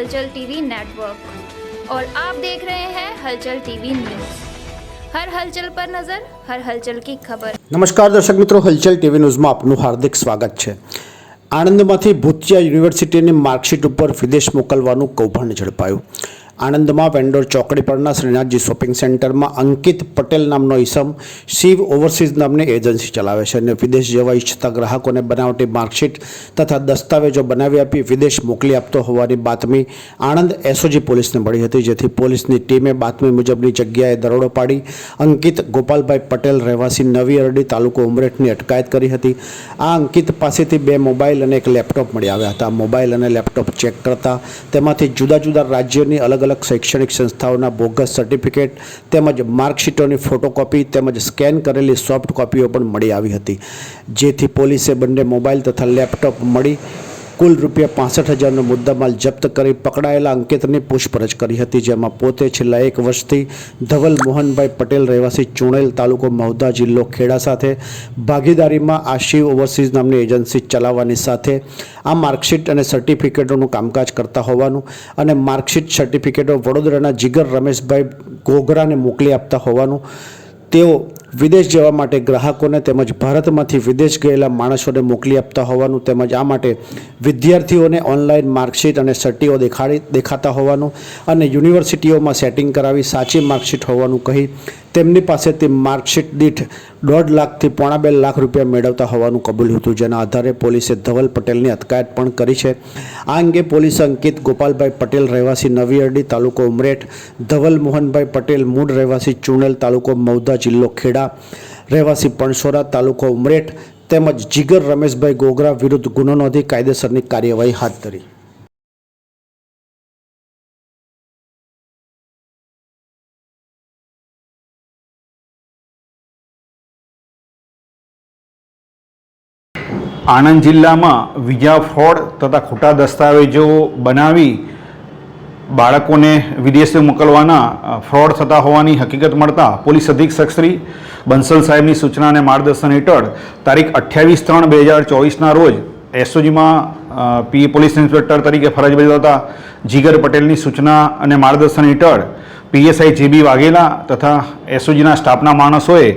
हलचल TV network और आप देख रहे हैं हलचल टीवी न्यूज हर हलचल पर नजर हर हलचल की खबर નમસ્કાર દર્શક મિત્રો હલચલ ટીવી ન્યૂઝમાં આપનું હાર્દિક સ્વાગત છે આણંદમાંથી ભૂતિયા યુનિવર્સિટીની માર્કશીટ ઉપર વિદેશ મોકલવાનું કૌભાંડ ઝડપાયું આણંદમાં વેન્ડોર ચોકડી પરના શ્રીનાથજી શોપિંગ સેન્ટરમાં અંકિત પટેલ નામનો ઈસમ શિવ ઓવરસીઝ નામની એજન્સી ચલાવે છે અને વિદેશ જવા ઈચ્છતા ગ્રાહકોને બનાવટી માર્કશીટ તથા દસ્તાવેજો બનાવી આપી વિદેશ મોકલી આપતો હોવાની બાતમી આણંદ એસઓજી પોલીસને મળી હતી, જેથી પોલીસની ટીમે બાતમી મુજબની જગ્યાએ દરોડો પાડી અંકિત ગોપાલભાઈ પટેલ રહેવાસી નવી અરડી તાલુકો ઉમરેઠની અટકાયત કરી હતી. આ અંકિત પાસેથી બે મોબાઈલ અને એક લેપટોપ મળી આવ્યા હતા. મોબાઈલ અને લેપટોપ ચેક કરતા તેમાંથી જુદા જુદા રાજ્યોની અલગ અલગ શૈક્ષણિક સંસ્થાઓના બોગસ સર્ટિફિકેટ તેમજ માર્કશીટોની ફોટોકોપી તેમજ સ્કેન કરેલી સોફ્ટ કોપીઓ પણ મળી આવી હતી. જેથી પોલીસે બંને મોબાઈલ તથા લેપટોપ મળી કુલ રૂપિયા પાસઠ હજારનો મુદ્દામાલ જપ્ત કરી પકડાયેલા અંકિતની પૂછપરછ કરી હતી, જેમાં પોતે છેલ્લા એક વર્ષથી ધવલ મોહનભાઈ પટેલ રહેવાસી ચુણેલ તાલુકો મહુધા જિલ્લો ખેડા સાથે ભાગીદારીમાં આશી ઓવરસીઝ નામની એજન્સી ચલાવવાની સાથે આ માર્કશીટ અને સર્ટિફિકેટોનું કામકાજ કરતા હોવાનું અને માર્કશીટ સર્ટિફિકેટો વડોદરાના જીગર રમેશભાઈ ઘોઘરાને મોકલી આપતા હોવાનું તેઓ વિદેશ જવા માટે ગ્રાહકોને તેમજ ભારતમાંથી વિદેશ ગયેલા માણસોને મોકલી આપતા હોવાનું તેમજ આ માટે વિદ્યાર્થીઓને ઓનલાઈન માર્કશીટ અને સટીઓ દેખાડી દેખાતા હોવાનું અને યુનિવર્સિટીઓમાં સેટિંગ કરાવી સાચી માર્કશીટ હોવાનું કહી તેમની પાસેથી માર્કશીટ દીઠ દોઢ લાખથી પોણા બે લાખ રૂપિયા મેળવતા હોવાનું કબૂલ્યું હતું. જેના આધારે પોલીસે ધવલ પટેલની અટકાયત પણ કરી છે. આ અંગે પોલીસે અંકિત ગોપાલભાઈ પટેલ રહેવાસી નવી અરડી તાલુકો ઉમરેઠ, ધવલ મોહનભાઈ પટેલ મૂળ રહેવાસી ચુણેલ તાલુકો મૌદા જિલ્લો ખેડા રહેવાસી પણસોરા તાલુકો ઉમરેઠ તેમજ જીગર રમેશભાઈ ગોગરા વિરુદ્ધ ગુનો નોંધી કાયદેસરની કાર્યવાહી હાથ ધરી. આણંદ જિલ્લામાં વિઝા ફ્રોડ તથા ખોટા દસ્તાવેજો બનાવી બાળકોને વિદેશે મોકલવાના ફ્રોડ થતા હોવાની હકીકત મળતા પોલીસ અધિક્ષક શ્રી બંસલ સાહેબની સૂચના અને માર્ગદર્શન હેઠળ તારીખ અઠ્યાવીસ ત્રણ બે હજાર ચોવીસના રોજ એસઓજીમાં પી પોલીસ ઇન્સ્પેક્ટર તરીકે ફરજ બજાવતા જીગર પટેલની સૂચના અને માર્ગદર્શન હેઠળ પીએસઆઈ જેબી વાઘેલા તથા એસઓજીના સ્ટાફના માણસોએ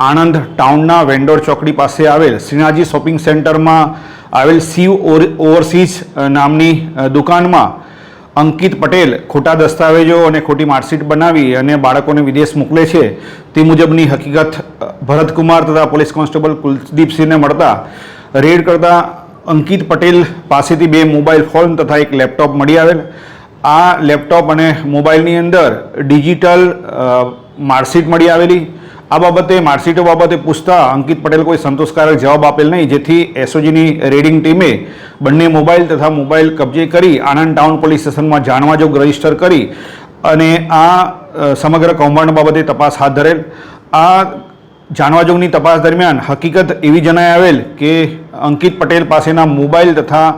આણંદ ટાઉનના વેન્ડોર ચોકડી પાસે આવેલ શ્રીનાજી શોપિંગ સેન્ટરમાં આવેલ શિવ ઓવરસીઝ નામની દુકાનમાં અંકિત પટેલ ખોટા દસ્તાવેજો અને ખોટી માર્કશીટ બનાવી અને બાળકોને વિદેશ મોકલે છે, તે મુજબની હકીકત ભરતકુમાર તથા પોલીસ કોન્સ્ટેબલ કુલદીપસિંહને મળતા રેડ કરતા અંકિત પટેલ પાસેથી બે મોબાઈલ ફોન તથા એક લેપટોપ મળી આવેલ. આ લેપટોપ અને મોબાઈલની અંદર ડિજિટલ માર્કશીટ મળી આવેલી. આ બાબતે માર્કશીટો બાબતે પૂછતા અંકિત પટેલ કોઈ સંતોષકારક જવાબ આપેલ નહીં, જેથી એસઓજીની રેડિંગ ટીમે બંને મોબાઈલ તથા મોબાઈલ કબજે કરી આણંદ ટાઉન પોલીસ સ્ટેશનમાં જાણવાજોગ રજિસ્ટર કરી અને આ સમગ્ર કૌભાંડ બાબતે તપાસ હાથ ધરેલ. આ જાણવાજોગની તપાસ દરમિયાન હકીકત એવી જણાઈ આવેલ કે અંકિત પટેલ પાસેના મોબાઈલ તથા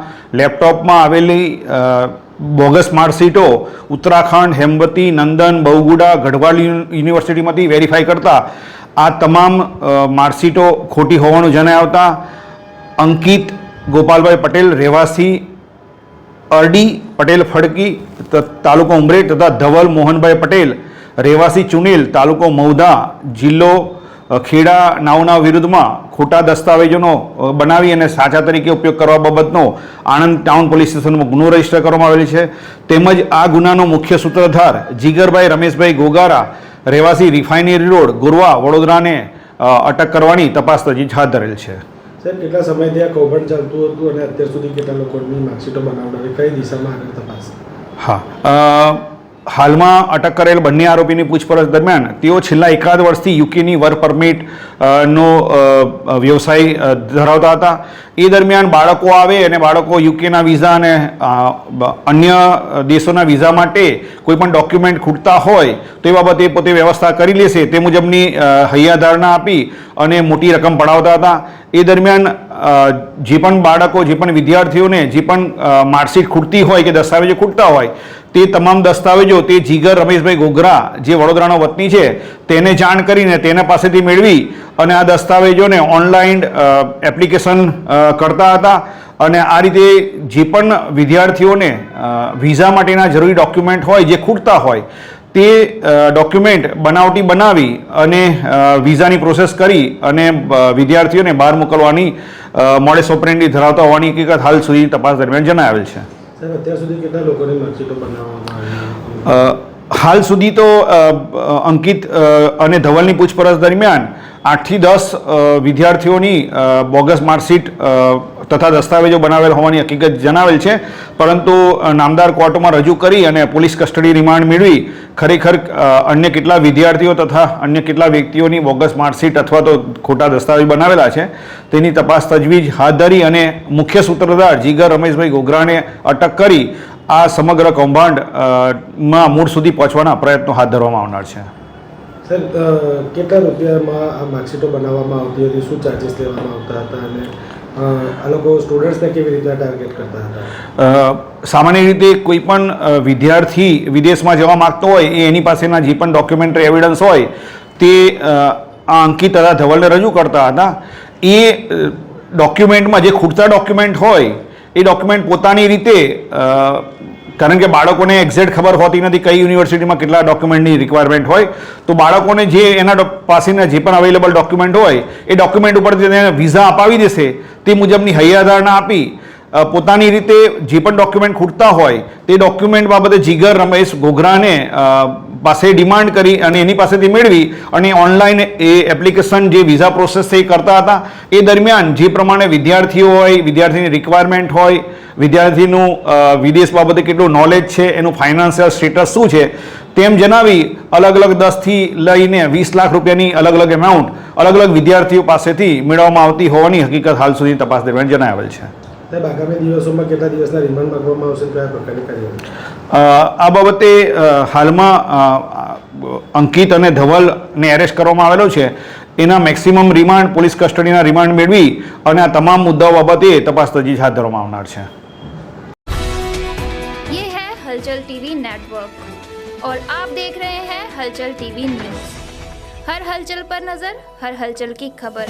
લેપટોપમાં આવેલી બોગસ માર્કશીટો ઉત્તરાખંડ, હેમવતી, નંદન, બહુગુડા, ગઢવાલ યુનિવર્સિટીમાંથી વેરીફાઈ કરતા આ તમામ માર્કશીટો ખોટી હોવાનું જણાવતા અંકિત, ગોપાલભાઈ પટેલ, રહેવાસી, અરડી, પટેલ, ફડકી તાલુકો ઉમરેઠ તથા ધવલ, મોહનભાઈ પટેલ, રહેવાસી ચુનિલ, તાલુકો મૌધા જિલ્લો ખેડા નાવના વિરુદ્ધમાં ખોટા દસ્તાવેજોનો બનાવી અને સાચા તરીકે ઉપયોગ કરવા બાબતનો આણંદ ટાઉન પોલીસ સ્ટેશનમાં ગુનો રજિસ્ટર કરવામાં આવેલ છે. તેમજ આ ગુનાનો મુખ્ય સૂત્રધાર જીગરભાઈ રમેશભાઈ ગોગારા રહેવાસી રિફાઇનરી રોડ ગુરવા વડોદરાને અટક કરવાની તપાસ તજવીજ હાથ ધરેલ છે. સાહેબ કેટલા સમયથી આ કૌભાંડ ચાલતું હતું અને અત્યાર સુધી કેટલા લોકોની માર્કશીટો બનાવડાવી કઈ દિશામાં આગળ તપાસ? હા હાલમાં અટક કરેલ બંને આરોપીની પૂછપરછ દરમિયાન તેઓ છેલ્લા એકાદ વર્ષથી યુકેની વર્ક પરમિટ નો વ્યવસાય ધરાવતા હતા. એ દરમિયાન બાળકો આવે અને બાળકો યુકેના વિઝા અને અન્ય દેશોના વિઝા માટે કોઈ પણ ડોક્યુમેન્ટ ખૂટતા હોય તો એ બાબતે પોતે વ્યવસ્થા કરી લેશે તે મુજબની હૈયાધારણા આપી અને મોટી રકમ પડાવતા હતા. એ દરમિયાન જે પણ બાળકો, જે પણ વિદ્યાર્થીઓને જે પણ માર્કશીટ ખૂટતી હોય કે દસ્તાવેજો ખૂટતા હોય, તે તમામ દસ્તાવેજો, તે જીગર રમેશભાઈ ગોગરા, જે વડોદરાનો વતની છે, તેને જાણ કરીને તેના પાસેથી મેળવી અને આ દસ્તાવેજોને ઓનલાઈન એપ્લિકેશન કરતા હતા. અને આ રીતે જે પણ વિદ્યાર્થીઓને વિઝા માટેના જરૂરી ડોક્યુમેન્ટ હોય, જે ખૂટતા હોય તે ડોક્યુમેન્ટ બનાવટી બનાવી અને વિઝાની પ્રોસેસ કરી અને વિદ્યાર્થીઓને બહાર મોકલવાની મોડે સોપરેન્ડી ધરાવતા હોવાની હકીકત હાલ સુધી તપાસ દરમિયાન જણાવેલ છે. હાલ સુધી તો અંકિત અને ધવલની પૂછપરછ દરમિયાન આઠથી દસ વિદ્યાર્થીઓની બોગસ માર્કશીટ તથા દસ્તાવેજો બનાવેલ હોવાની હકીકત જણાવેલ છે. પરંતુ નામદાર કોર્ટમાં રજૂ કરી અને પોલીસ કસ્ટડી રિમાન્ડ મેળવી. ખરેખર અન્ય કેટલા વિદ્યાર્થીઓ તથા અન્ય કેટલા વ્યક્તિઓની બોગસ માર્કશીટ અથવા તો ખોટા દસ્તાવેજ બનાવેલા છે, તેની તપાસ તજવીજ હાથ ધરી અને મુખ્ય સૂત્રધાર જીગર રમેશભાઈ ગોગરાને અટક કરી આ સમગ્ર કૌભાંડમાં મૂળ સુધી પહોંચવાના પ્રયત્નો હાથ ધરવામાં આવનાર છે. કેટલા રૂપિયામાં આ માર્કશીટો બનાવવામાં આવતી હતી? શું ચાર્જિસ લેવામાં આવતા હતા? અને સામાન્ય રીતે કોઈ પણ વિદ્યાર્થી વિદેશમાં જવા માગતો હોય, એ એની પાસેના જે પણ ડોક્યુમેન્ટરી એવિડન્સ હોય, તે આ અંકિત તથા ધવલને રજૂ કરતા હતા. એ ડોક્યુમેન્ટમાં જે ખૂટતા ડોક્યુમેન્ટ હોય, એ ડોક્યુમેન્ટ પોતાની રીતે કારણ કે બાળકોને એક્ઝેક્ટ ખબર હોતી નથી કઈ યુનિવર્સિટીમાં કેટલા ડોક્યુમેન્ટની રિક્વાયરમેન્ટ હોય. તો બાળકોને જે એના પાસેના જે પણ અવેલેબલ ડોક્યુમેન્ટ હોય એ ડોક્યુમેન્ટ ઉપર તેને વિઝા અપાવી દેશે. તે મુજબની હૈયાધારણા આપી પોતાની રીતે જે પણ ડોક્યુમેન્ટ ખૂટતા હોય તે ડોક્યુમેન્ટ બાબતે જીગર રમેશ ગોગરાને અ, પાસે ડિમાન્ડ કરી અને એની પાસેથી મેળવી અને ઓનલાઈન એ એપ્લિકેશન જે વિઝા પ્રોસેસ છે એ કરતા હતા. એ દરમિયાન જે પ્રમાણે વિદ્યાર્થીઓ હોય, વિદ્યાર્થીની રિક્વાયરમેન્ટ હોય, વિદ્યાર્થીનું વિદેશ બાબતે કેટલું નોલેજ છે, એનું ફાઇનાન્શિયલ સ્ટેટસ શું છે, તેમ જણાવી અલગ અલગ દસથી લઈને વીસ લાખ રૂપિયાની અલગ અલગ એમાઉન્ટ અલગ અલગ વિદ્યાર્થીઓ પાસેથી મેળવવામાં આવતી હોવાની હકીકત હાલ સુધી તપાસ દરમિયાન જણાવેલ છે. આગામી દિવસોમાં કેટલા દિવસના રિમાન્ડ માંગવામાં આવશે કયા પ્રકારની કાર્યવાહી અ, આ બાબતે અ, હાલમાં અ, અંકિત અને ધવલને એરેસ્ટ કરવામાં આવેલો છે એના મેક્સિમમ રિમાન્ડ પોલીસ કસ્ટડીના રિમાન્ડ મેળવી અને આ તમામ મુદ્દાઓ બાબતે તપાસ તજવીજ હાથ ધરવામાં આવનાર છે ये है हलचल टीवी नेटवर्क और आप देख रहे हैं हलचल टीवी न्यूज हर हलचल पर नजर हर हलचल की खबर